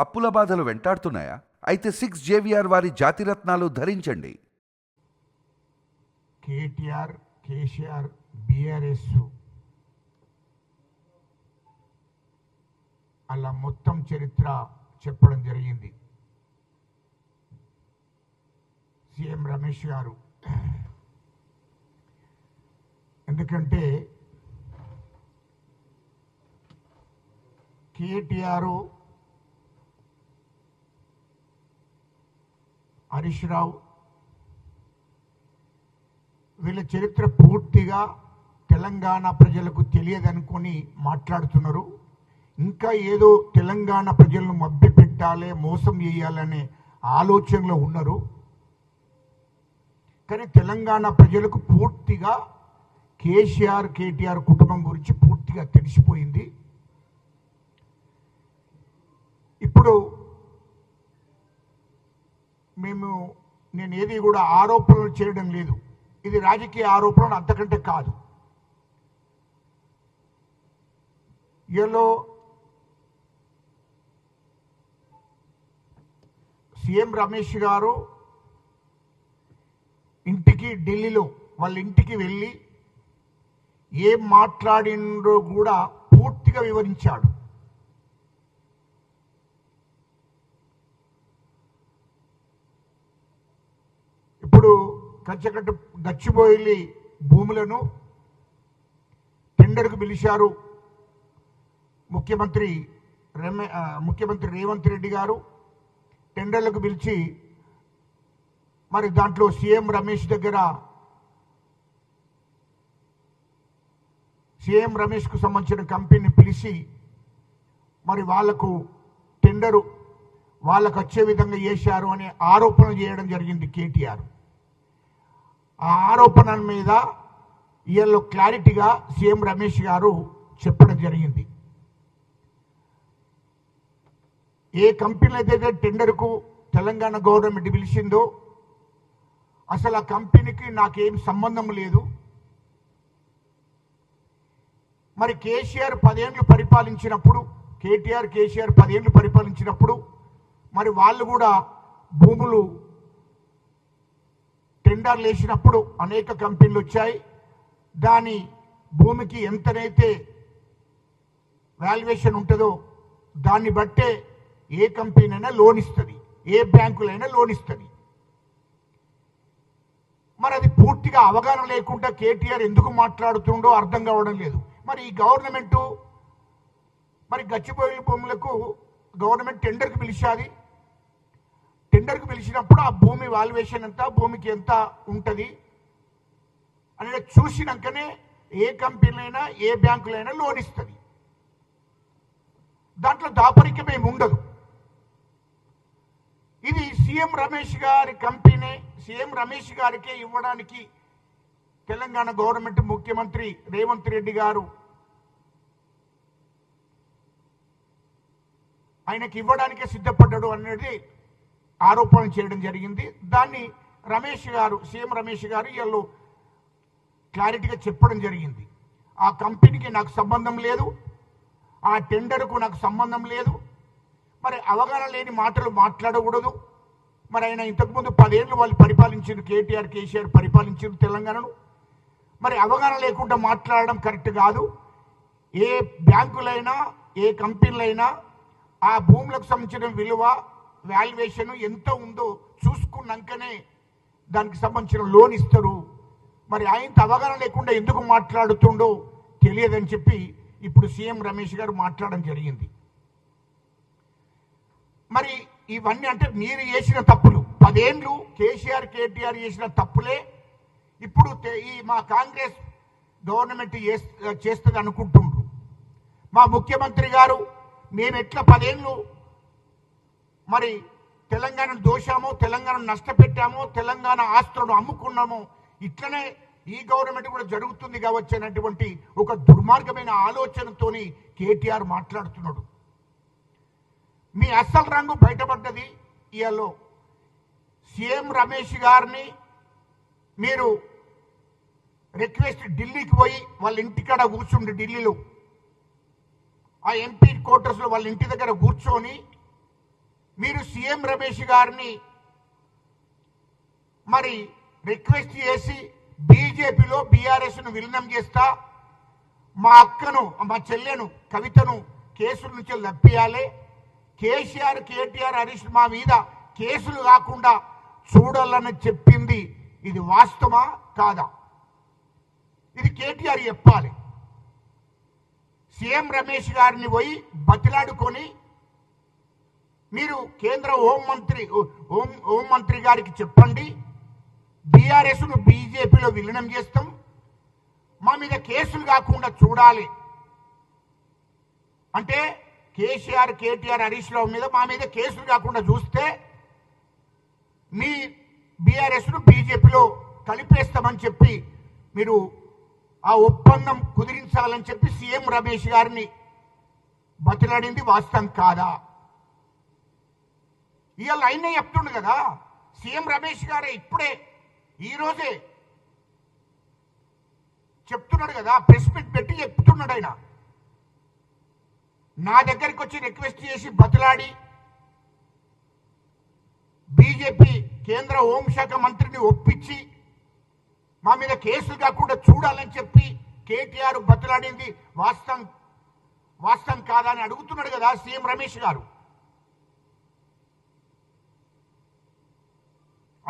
అప్పుల బాధలు వెంటాడుతున్నాయా? అయితే సిక్స్ జేవిఆర్ వారి జాతిరత్నాలు ధరించండి. కేటీఆర్ కేసీఆర్ బీఆర్ఎస్ అలా మొత్తం చరిత్ర చెప్పడం జరిగింది. సీఎం రమేష్ గారు. ఎందుకంటే కేటీఆర్ హరీష్ రావు వీళ్ళ చరిత్ర పూర్తిగా తెలంగాణ ప్రజలకు తెలియదనుకొని మాట్లాడుతున్నారు. ఇంకా ఏదో తెలంగాణ ప్రజలను మభ్యపెట్టాలి మోసం చేయాలనే ఆలోచనలో ఉన్నారు. కానీ తెలంగాణ ప్రజలకు పూర్తిగా కేసీఆర్ కేటీఆర్ కుటుంబం గురించి పూర్తిగా తెలిసిపోయింది. ఇప్పుడు మేము నేను ఏది కూడా ఆరోపణలు చేయడం లేదు. ఇది రాజకీయ ఆరోపణలు అంతకంటే కాదు. ఈలో సీఎం రమేష్ గారు ఇంటికి ఢిల్లీలో వాళ్ళ ఇంటికి వెళ్ళి ఏం మాట్లాడిండ్రో కూడా పూర్తిగా వివరించాడు. ఇప్పుడు కచ్చకట్టు గచ్చిబోయిలి భూములను టెండర్కు పిలిచారు ముఖ్యమంత్రి రమే ముఖ్యమంత్రి రేవంత్ రెడ్డి గారు. టెండర్లకు పిలిచి మరి దాంట్లో సీఎం రమేష్ దగ్గర సీఎం రమేష్కు సంబంధించిన కంపెనీని పిలిచి మరి వాళ్ళకు టెండరు వాళ్ళకు వచ్చే విధంగా చేశారు అనే ఆరోపణ చేయడం జరిగింది కేటీఆర్. ఆ ఆరోపణల మీద వీళ్ళు క్లారిటీగా సీఎం రమేష్ గారు చెప్పడం జరిగింది. ఏ కంపెనీ అయితే టెండర్కు తెలంగాణ గవర్నమెంట్ పిలిచిందో అసలు ఆ కంపెనీకి నాకేం సంబంధం లేదు. మరి కేసీఆర్ పదేళ్ళు పరిపాలించినప్పుడు కేటీఆర్ కేసీఆర్ పదేళ్ళు పరిపాలించినప్పుడు మరి వాళ్ళు కూడా భూములు టెండర్లు వేసినప్పుడు అనేక కంపెనీలు వచ్చాయి. దాని భూమికి ఎంతనైతే వాల్యుయేషన్ ఉంటుందో దాన్ని బట్టే ఏ కంపెనీ అయినా లోన్ ఇస్తుంది ఏ బ్యాంకులైనా లోన్ ఇస్తుంది. మరి అది పూర్తిగా అవగాహన లేకుండా కేటీఆర్ ఎందుకు మాట్లాడుతుండో అర్థం కావడం లేదు. మరి ఈ గవర్నమెంటు మరి గచ్చిబౌలి భూములకు గవర్నమెంట్ టెండర్కి పిలిచాది. టెండర్కి పిలిచినప్పుడు ఆ భూమి వాల్యుయేషన్ ఎంత భూమికి ఎంత ఉంటుంది అనేది చూసినాకనే ఏ కంపెనీలైనా ఏ బ్యాంకులైనా లోన్ ఇస్తుంది. దాంట్లో దాపరికం ఏమి ఉండదు. ఇది సీఎం రమేష్ గారి కంపెనీ సీఎం రమేష్ గారికే ఇవ్వడానికి తెలంగాణ గవర్నమెంట్ ముఖ్యమంత్రి రేవంత్ రెడ్డి గారు ఆయనకి ఇవ్వడానికే సిద్ధపడ్డాడు అనేది ఆరోపణలు చేయడం జరిగింది. దాన్ని రమేష్ గారు సీఎం రమేష్ గారు వీళ్ళు క్లారిటీగా చెప్పడం జరిగింది. ఆ కంపెనీకి నాకు సంబంధం లేదు. ఆ టెండర్కు నాకు సంబంధం లేదు. మరి అవగాహన లేని మాటలు మాట్లాడకూడదు. మరి ఆయన ఇంతకుముందు పదేళ్ళు వాళ్ళు పరిపాలించారు కేటీఆర్ కేసీఆర్ పరిపాలించారు తెలంగాణను. మరి అవగాహన లేకుండా మాట్లాడడం కరెక్ట్ కాదు. ఏ బ్యాంకులైనా ఏ కంపెనీలైనా ఆ భూములకు సంబంధించిన విలువ వాల్యుయేషన్ ఎంత ఉందో చూసుకున్నాకనే దానికి సంబంధించిన లోన్ ఇస్తారు. మరి ఆయనతో అవగాహన లేకుండా ఎందుకు మాట్లాడుతుండో తెలియదని చెప్పి ఇప్పుడు సీఎం రమేష్ గారు మాట్లాడడం జరిగింది. మరి ఇవన్నీ అంటే మీరు చేసిన తప్పులు. పదేండ్లు కేసీఆర్ కేటీఆర్ చేసిన తప్పులే. ఇప్పుడు ఈ మా కాంగ్రెస్ గవర్నమెంట్ చేస్తుంది అనుకుంటుండ్రు మా ముఖ్యమంత్రి గారు మేము ఎట్లా పదేళ్ళు మరి తెలంగాణను దోషామో తెలంగాణను నష్టపెట్టామో తెలంగాణ ఆస్తులను అమ్ముకున్నామో ఇట్లనే ఈ గవర్నమెంట్ కూడా జరుగుతుంది కావచ్చు అనేటువంటి ఒక దుర్మార్గమైన ఆలోచనతోని కేటీఆర్ మాట్లాడుతున్నాడు. మీ అస్సలు రంగు బయటపడ్డది ఇయాలో. సీఎం రమేష్ గారిని మీరు రిక్వెస్ట్ ఢిల్లీకి పోయి వాళ్ళ ఇంటికాడ కూర్చుండి ఢిల్లీలో. ఆ ఎంపీ క్వార్టర్స్లో వాళ్ళ ఇంటి దగ్గర కూర్చొని మీరు సీఎం రమేష్ గారిని మరి రిక్వెస్ట్ చేసి బీజేపీలో బీఆర్ఎస్ను విలీనం చేస్తా మా అక్కను మా చెల్లెను కవితను కేసుల నుంచి లప్పియాలి కేసీఆర్ కేటీఆర్ హరీష్ మా మీద కేసులు కాకుండా చూడాలని చెప్పింది ఇది వాస్తవా కాదా? ఇది కేటీఆర్ చెప్పాలి. సీఎం రమేష్ గారిని పోయి బతిలాడుకొని మీరు కేంద్ర హోంమంత్రి హోం హోంమంత్రి గారికి చెప్పండి. బీఆర్ఎస్ను బీజేపీలో విలీనం చేస్తాం. మా మీద కేసులు కాకుండా చూడాలి. అంటే కేసీఆర్ కేటీఆర్ హరీష్ రావు మీద మా మీద కేసులు కాకుండా చూస్తే మీ బీఆర్ఎస్ను బీజేపీలో కలిపేస్తామని చెప్పి మీరు ఆ ఒప్పందం కుదిరించాలని చెప్పి సీఎం రమేష్ గారిని బతిలాడింది వాస్తవం కాదా? ఇవాళ ఆయనే చెప్తుండు కదా. సీఎం రమేష్ గారే ఇప్పుడే ఈరోజే చెప్తున్నాడు కదా ప్రెస్ మీట్ పెట్టి చెప్తున్నాడు ఆయన. నా దగ్గరికి వచ్చి రిక్వెస్ట్ చేసి బతిలాడి బీజేపీ కేంద్ర హోంశాఖ మంత్రిని ఒప్పించి మా మీద కేసులు కాకుండా చూడాలని చెప్పి కేటీఆర్ బతిలాడింది వాస్తవం వాస్తవం కాదా అని అడుగుతున్నాడు కదా సీఎం రమేష్ గారు.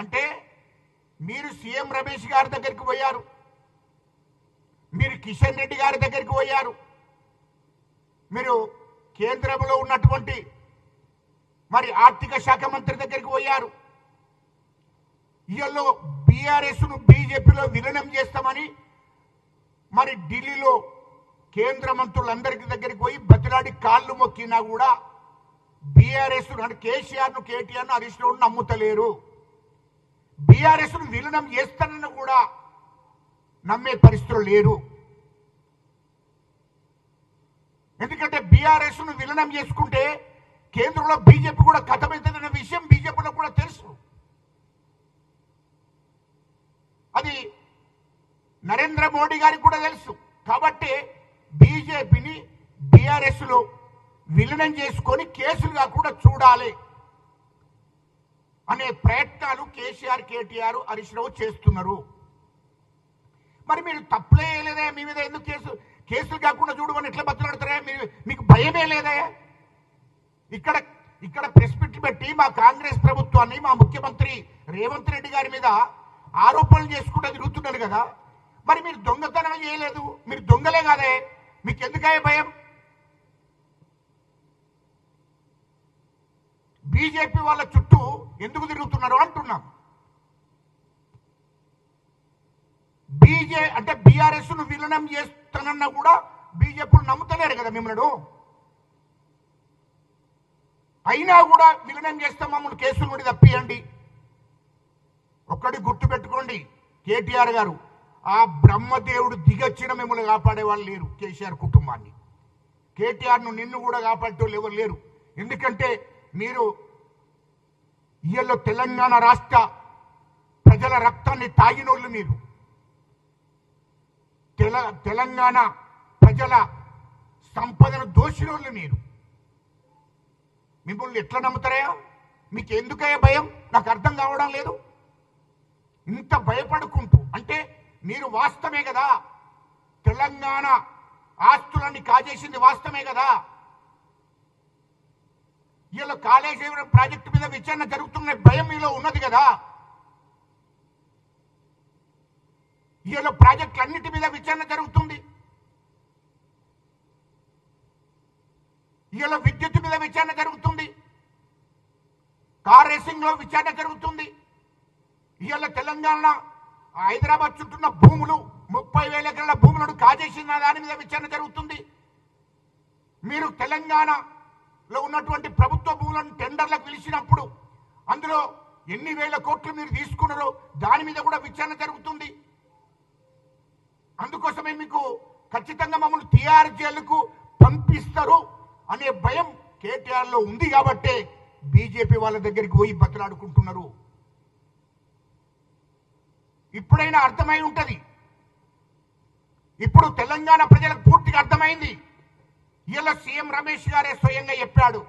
అంటే మీరు సీఎం రమేష్ గారి దగ్గరికి పోయారు. మీరు కిషన్ రెడ్డి గారి దగ్గరికి పోయారు. మీరు కేంద్రంలో ఉన్నటువంటి మరి ఆర్థిక శాఖ మంత్రి దగ్గరికి పోయారు. ఇయల్లో బీఆర్ఎస్ను బీజేపీలో విలీనం చేస్తామని మరి ఢిల్లీలో కేంద్ర మంత్రులందరికి దగ్గరికి పోయి బతిలాడి కాళ్ళు మొక్కినా కూడా బీఆర్ఎస్ కేసీఆర్ను కేటీఆర్ను హరీష్ రావును నమ్ముతలేరు. బీఆర్ఎస్ను విలీనం చేస్తానని కూడా నమ్మే పరిస్థితులు లేరు. ఎందుకంటే బీఆర్ఎస్ను విలీనం చేసుకుంటే కేంద్రంలో బీజేపీ కూడా కథమవుతుందన్న విషయం బీజేపీలో కూడా తెలుసు. అది నరేంద్ర మోడీ గారికి కూడా తెలుసు. కాబట్టి బీజేపీని బీఆర్ఎస్లో విలీనం చేసుకొని కేసులు కాకుండా చూడాలి. అనే ప్రయత్నాలు కేసీఆర్ కేటీఆర్ హరీష్ రావు చేస్తున్నారు. మరి మీరు తప్పులే లేదా మీ మీద ఎందుకు కేసు కేసులు కాకుండా చూడమని ఎట్లా బతులాడతారా మీరు మీకు భయమే లేదే? ఇక్కడ ఇక్కడ ప్రెస్ మీట్ పెట్టి మా కాంగ్రెస్ ప్రభుత్వాన్ని మా ముఖ్యమంత్రి రేవంత్ రెడ్డి గారి మీద ఆరోపణలు చేసుకుంటూ తిరుగుతున్నారు కదా. మరి మీరు దొంగతనం చేయలేదు? మీరు దొంగలే కాదే? మీకు ఎందుకయ్యే భయం? బీజేపీ వాళ్ళ చుట్టూ ఎందుకు తిరుగుతున్నారు అంటున్నాం. బీజే అంటే బీఆర్ఎస్ను విలీనం చేస్తానన్నా కూడా బీజేపీ నమ్ముతలేరు కదా మిమ్మల్ని. అయినా కూడా విలీనం చేస్తే మమ్మల్ని కేసులు నుండి తప్పియండి. ఒక్కటి గుర్తు పెట్టుకోండి కేటీఆర్ గారు ఆ బ్రహ్మదేవుడు దిగచ్చిన మిమ్మల్ని కాపాడే వాళ్ళు లేరు కేసీఆర్ కుటుంబాన్ని. కేటీఆర్ను నిన్ను కూడా కాపాడేటోళ్ళు ఎవరు లేరు. ఎందుకంటే మీరు ఇయ్యలో తెలంగాణ రాష్ట్ర ప్రజల రక్తాన్ని తాగినోళ్ళు మీరు. తెల తెలంగాణ ప్రజల సంపదను దోషినోళ్ళు మీరు. మిమ్మల్ని ఎట్లా నమ్ముతారయ్యా? మీకు ఎందుకయ్యా భయం? నాకు అర్థం కావడం లేదు. ఇంత భయపడుకుంటూ అంటే మీరు వాస్తవమే కదా? తెలంగాణ ఆస్తులన్నీ కాజేసింది వాస్తవమే కదా? వీళ్ళు కాళేశ్వరం ప్రాజెక్టు మీద విచారణ జరుగుతున్న భయం మీలో ఉన్నది కదా? వీళ్ళు ప్రాజెక్టులు అన్నిటి మీద విచారణ జరుగుతుంది. వీళ్ళ విద్యుత్ మీద విచారణ జరుగుతుంది. కార్ రేసింగ్లో విచారణ జరుగుతుంది. ఇవాళ తెలంగాణ హైదరాబాద్ చుట్టూన్న భూములు ముప్పై వేల ఎకరాల భూములను కాజేసిన దాని మీద విచారణ జరుగుతుంది. మీరు తెలంగాణ లో ఉన్నటువంటి ప్రభుత్వ భూములను టెండర్లకు పిలిచినప్పుడు అందులో ఎన్ని వేల కోట్లు మీరు తీసుకున్నారో దాని మీద కూడా విచారణ జరుగుతుంది. అందుకోసమే మీకు ఖచ్చితంగా మమ్మల్ని టీఆర్ జైలుకు పంపిస్తారు అనే భయం కేటీఆర్లో ఉంది కాబట్టే బీజేపీ వాళ్ళ దగ్గరికి పోయి బతలాడుకుంటున్నారు. ఇప్పుడైనా అర్థమై ఉంటుంది. ఇప్పుడు తెలంగాణ ప్రజలకు పూర్తిగా అర్థమైంది. ఇలా సీఎం రమేష్ గారే స్వయంగా చెప్పాడు.